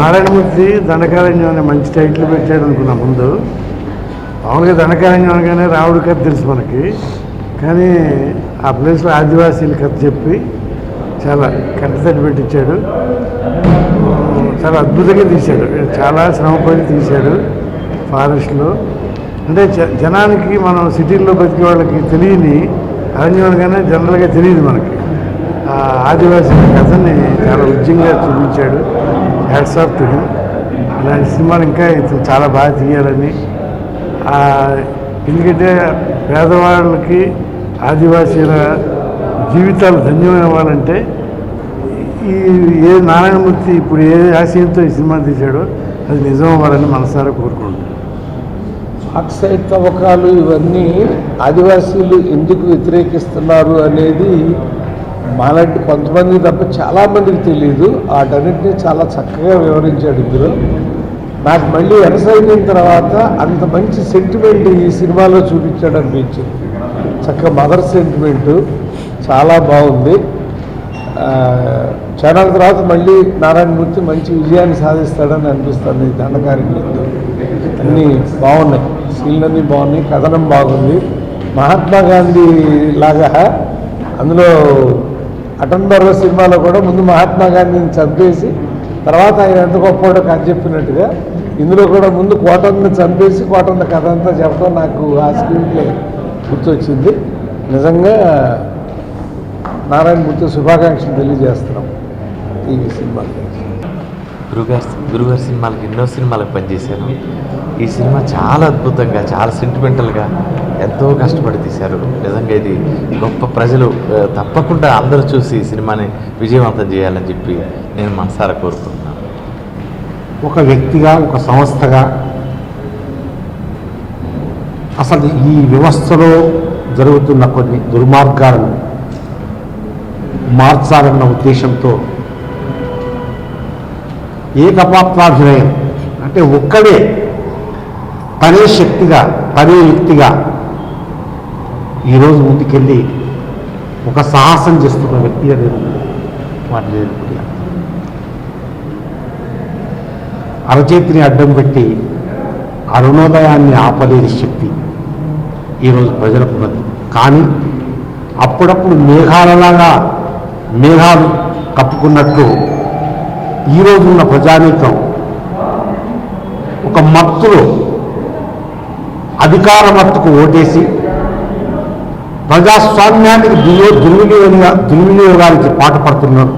నారాయణమూర్తి దండకారణ్యం అనే మంచి టైటిల్ పెట్టాడు అనుకున్నా ముందు. మామూలుగా దండకారణ్యం అనగానే రావుడి కథ తెలుసు మనకి. కానీ ఆ ప్లేస్లో ఆదివాసీల కథ చెప్పి చాలా కంటతడి పెట్టించాడు. చాలా అద్భుతంగా తీశాడు. చాలా శ్రమపడి తీశాడు ఫారెస్ట్లో అంటే జ- జనానికి మనం సిటీల్లో బతికే వాళ్ళకి తెలియని అరణ్యం అనగానే జనరల్గా తెలియదు మనకి. ఆ ఆదివాసీ కథని చాలా ఉజ్జంగా చూపించాడు. హ్యాట్స్ ఆఫ్ టు హిమ్ అలాంటి సినిమాలు ఇంకా చాలా బాగా తీయాలని. ఎందుకంటే పేదవాళ్ళకి ఆదివాసీల జీవితాలు ధన్యమైన వాళ్ళంటే ఈ ఏ నారాయణమూర్తి ఇప్పుడు ఏ ఆశయంతో ఈ సినిమా తీశాడో అది నిజం అవ్వాలని మనసారా కోరుకుంటున్నాను ఆక్సైడ్ తవ్వకాలు ఇవన్నీ ఆదివాసీలు ఎందుకు వ్యతిరేకిస్తున్నారు అనేది మాలాంటి కొంతమంది తప్ప చాలామందికి తెలియదు వాటన్నిటిని చాలా చక్కగా వివరించాడు ఇందులో. నాకు మళ్ళీ ఎనసైన తర్వాత అంత మంచి సెంటిమెంట్ ఈ సినిమాలో చూపించాడు అనిపించింది. చక్కగా మదర్ సెంటిమెంటు చాలా బాగుంది. చాలా తర్వాత మళ్ళీ నారాయణమూర్తి మంచి విజయాన్ని సాధిస్తాడని అనిపిస్తుంది ఈ దండకార్యంలో అన్నీ బాగున్నాయి. సీన్లన్నీ బాగున్నాయి. కథనం బాగుంది. మహాత్మా గాంధీ లాగా అందులో అటన్ దొర సినిమాలో కూడా ముందు మహాత్మా గాంధీని చంపేసి తర్వాత ఆయన ఎంత గొప్పవాడో కథ చెప్పినట్టుగా ఇందులో కూడా ముందు కోటన్ని చంపేసి కోటన్న కథ అంతా చెప్పడం నాకు ఆ స్క్రీన్లో గుర్తొచ్చింది. నిజంగా నారాయణ గుర్తు శుభాకాంక్షలు తెలియజేస్తున్నాం ఈ సినిమా గురుగారు గురుగారి సినిమాలకు ఎన్నో సినిమాలకు పనిచేశాను. ఈ సినిమా చాలా అద్భుతంగా చాలా సెంటిమెంటల్గా ఎంతో కష్టపడి తీశారు. నిజంగా ఇది గొప్ప ప్రజలు తప్పకుండా అందరూ చూసి ఈ సినిమాని విజయవంతం చేయాలని చెప్పి నేను మనసారా కోరుకుంటున్నాను. ఒక వ్యక్తిగా ఒక సంస్థగా అసలు ఈ వ్యవస్థలో జరుగుతున్న కొన్ని దుర్మార్గాలను మార్చాలన్న ఉద్దేశంతో ఏకపాత్రాభినయం. అంటే ఒక్కడే తనే శక్తిగా తనే వ్యక్తిగా ఈరోజు ముందుకెళ్ళి ఒక సాహసం చేస్తున్న వ్యక్తిగా నేను వాటిని ఎదుర్కొన్నాను అరచేతిని అడ్డం పెట్టి అరుణోదయాన్ని ఆపలేని శక్తి ఈరోజు ప్రజలకు ఉన్నది. కానీ అప్పుడప్పుడు మేఘాలలాగా మేఘాలు కప్పుకున్నట్లు ఈరోజు ఉన్న ప్రజానీకం ఒక మత్తులో అధికార మత్తుకు ఓటేసి ప్రజాస్వామ్యానికి దుర్యో దుర్వినియోగ దుర్వినియోగానికి పాటుపడుతున్నారు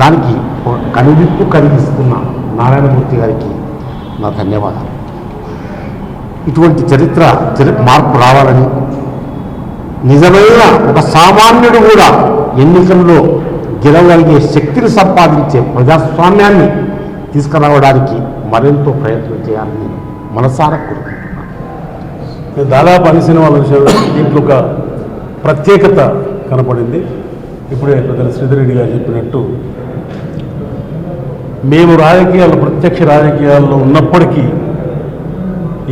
దానికి ఒక కనువిప్పు కలిగిస్తున్న నారాయణమూర్తి గారికి నా ధన్యవాదాలు. ఇటువంటి చరిత్ర మార్పు రావాలని నిజమైన ఒక సామాన్యుడు కూడా ఎన్నికల్లో గెలవగలిగే శక్తిని సంపాదించే ప్రజాస్వామ్యాన్ని తీసుకురావడానికి మరెంతో ప్రయత్నం చేయాలని మనసారా కోరుకుంటున్నాను. దాదాపు అన్ని సినిమాల విషయంలో దీంట్లో ఒక ప్రత్యేకత కనపడింది. ఇప్పుడే పెద్దలు శ్రీధరెడ్డి గారు చెప్పినట్టు మేము రాజకీయాల్లో ప్రత్యక్ష రాజకీయాల్లో ఉన్నప్పటికీ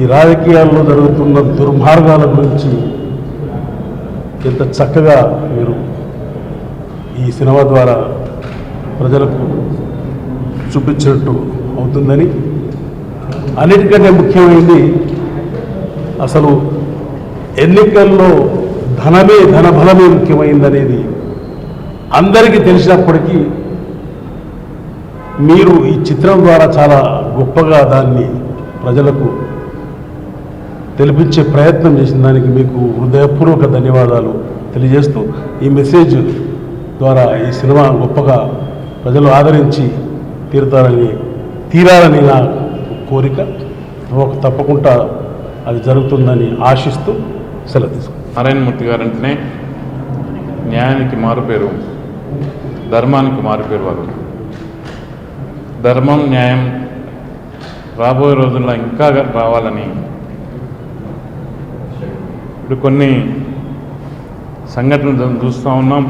ఈ రాజకీయాల్లో జరుగుతున్న దుర్మార్గాల గురించి ఎంత చక్కగా మీరు ఈ సినిమా ద్వారా ప్రజలకు చూపించినట్టు అవుతుందని అన్నిటికంటే ముఖ్యమైనది అసలు ఎన్నికల్లో ధనమే ధనబలమే ముఖ్యమైందనేది అందరికీ తెలిసినప్పటికీ మీరు ఈ చిత్రం ద్వారా చాలా గొప్పగా దాన్ని ప్రజలకు తెలిపించే ప్రయత్నం చేసిన దానికి మీకు హృదయపూర్వక ధన్యవాదాలు తెలియజేస్తూ ఈ మెసేజ్ ద్వారా ఈ సినిమా గొప్పగా ప్రజలు ఆదరించి తీరుతారని తీరాలని నా కోరిక. ఒక తప్పకుండా అది జరుగుతుందని ఆశిస్తూ సెలవు తీసుకుంటాను నారాయణమూర్తి గారు అంటేనే న్యాయానికి మారుపేరు ధర్మానికి మారుపేరు వారు. ధర్మం న్యాయం రాబోయే రోజుల్లో ఇంకా రావాలని ఇప్పుడు కొన్ని సంఘటనలు చూస్తూ ఉన్నాం.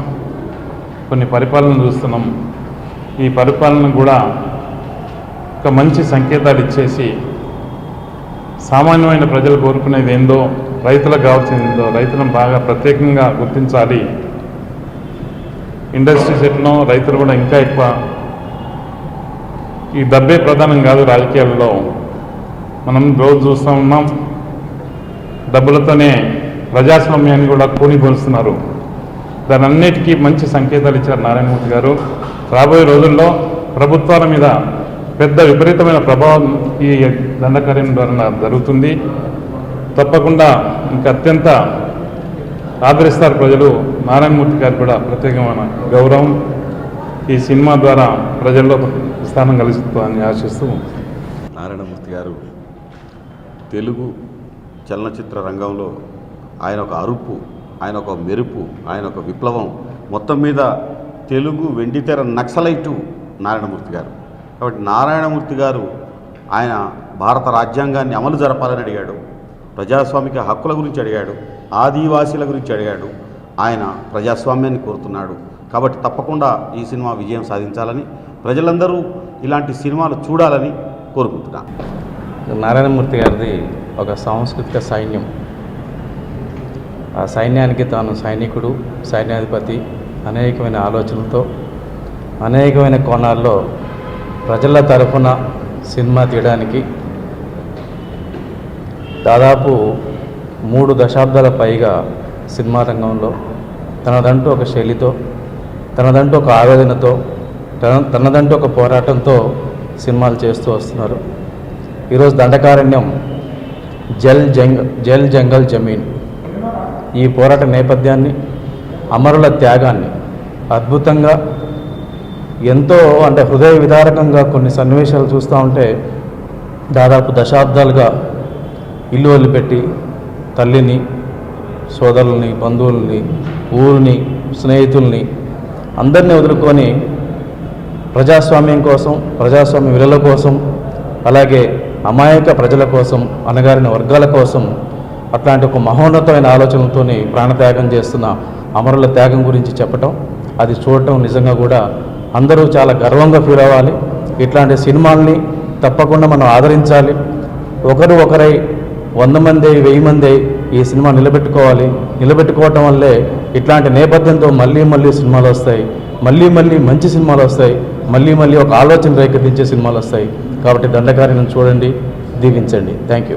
కొన్ని పరిపాలన చూస్తున్నాం. ఈ పరిపాలన కూడా ఒక మంచి సంకేతాలు ఇచ్చేసి సామాన్యమైన ప్రజలు కోరుకునేది ఏందో రైతులకు కావాల్సింది ఏందో రైతులను బాగా ప్రత్యేకంగా గుర్తించాలి. ఇండస్ట్రీస్ ఎట్లనో రైతులు కూడా ఇంకా ఎక్కువ ఈ డబ్బే ప్రధానం కాదు రాజకీయాల్లో. మనం రోజు చూస్తూ ఉన్నాం డబ్బులతోనే ప్రజాస్వామ్యాన్ని కూడా కూనికొలుస్తున్నారు దాని దానన్నిటికీ మంచి సంకేతాలు ఇచ్చారు నారాయణమూర్తి గారు. రాబోయే రోజుల్లో ప్రభుత్వాల మీద పెద్ద విపరీతమైన ప్రభావం ఈ దండకార్యం ద్వారా జరుగుతుంది. తప్పకుండా ఇంకా అత్యంత ఆదరిస్తారు ప్రజలు నారాయణమూర్తి గారు కూడా ప్రత్యేకమైన గౌరవం. ఈ సినిమా ద్వారా ప్రజల్లో స్థానం కలుగుతుందని ఆశిస్తూ నారాయణమూర్తి గారు తెలుగు చలనచిత్ర రంగంలో ఆయన ఒక అరుపు ఆయన ఒక మెరుపు ఆయన ఒక విప్లవం. మొత్తం మీద తెలుగు వెండితెర నక్సలైటు నారాయణమూర్తి గారు. కాబట్టి నారాయణమూర్తి గారు ఆయన భారత రాజ్యాంగాన్ని అమలు జరపాలని అడిగాడు. ప్రజాస్వామిక హక్కుల గురించి అడిగాడు. ఆదివాసీల గురించి అడిగాడు. ఆయన ప్రజాస్వామ్యాన్ని కోరుతున్నాడు. కాబట్టి తప్పకుండా ఈ సినిమా విజయం సాధించాలని ప్రజలందరూ ఇలాంటి సినిమాలు చూడాలని కోరుకుంటున్నాను. నారాయణమూర్తి గారిది ఒక సాంస్కృతిక సైన్యం. ఆ సైన్యానికి తాను సైనికుడు సైన్యాధిపతి అనేకమైన ఆలోచనలతో అనేకమైన కోణాల్లో ప్రజల తరఫున సినిమా తీయడానికి దాదాపు మూడు దశాబ్దాల పైగా సినిమా రంగంలో తనదంటూ ఒక శైలితో తనదంటూ ఒక ఆవేదనతో తన తనదంటూ ఒక పోరాటంతో సినిమాలు చేస్తూ వస్తున్నారు. ఈరోజు దండకారణ్యం జల్ జంగ జల్ జంగల్ జమీన్. ఈ పోరాట నేపథ్యాన్ని అమరుల త్యాగాన్ని అద్భుతంగా ఎంతో అంటే హృదయ విదారకంగా కొన్ని సన్నివేశాలు చూస్తూ ఉంటే దాదాపు దశాబ్దాలుగా ఇల్లు వదిలిపెట్టి తల్లిని సోదరుల్ని బంధువుల్ని ఊరిని స్నేహితుల్ని అందరినీ వదులుకొని ప్రజాస్వామ్యం కోసం ప్రజాస్వామ్య విలువల కోసం అలాగే అమాయక ప్రజల కోసం అణగారిన వర్గాల కోసం అట్లాంటి ఒక మహోన్నతమైన ఆలోచనలతో ప్రాణత్యాగం చేస్తున్న అమరుల త్యాగం గురించి చెప్పటం అది చూడటం నిజంగా కూడా అందరూ చాలా గర్వంగా ఫీల్ అవ్వాలి. ఇట్లాంటి సినిమాల్ని తప్పకుండా మనం ఆదరించాలి. ఒకరు ఒకరై వంద మంది వెయ్యి మంది ఈ సినిమా నిలబెట్టుకోవాలి. నిలబెట్టుకోవటం వల్లే ఇట్లాంటి నేపథ్యంతో మళ్ళీ మళ్ళీ సినిమాలు వస్తాయి. మళ్ళీ మళ్ళీ మంచి సినిమాలు వస్తాయి. మళ్ళీ మళ్ళీ ఒక ఆలోచన రేకెత్తించే సినిమాలు వస్తాయి. కాబట్టి దండకారిని చూడండి దీవించండి. Thank you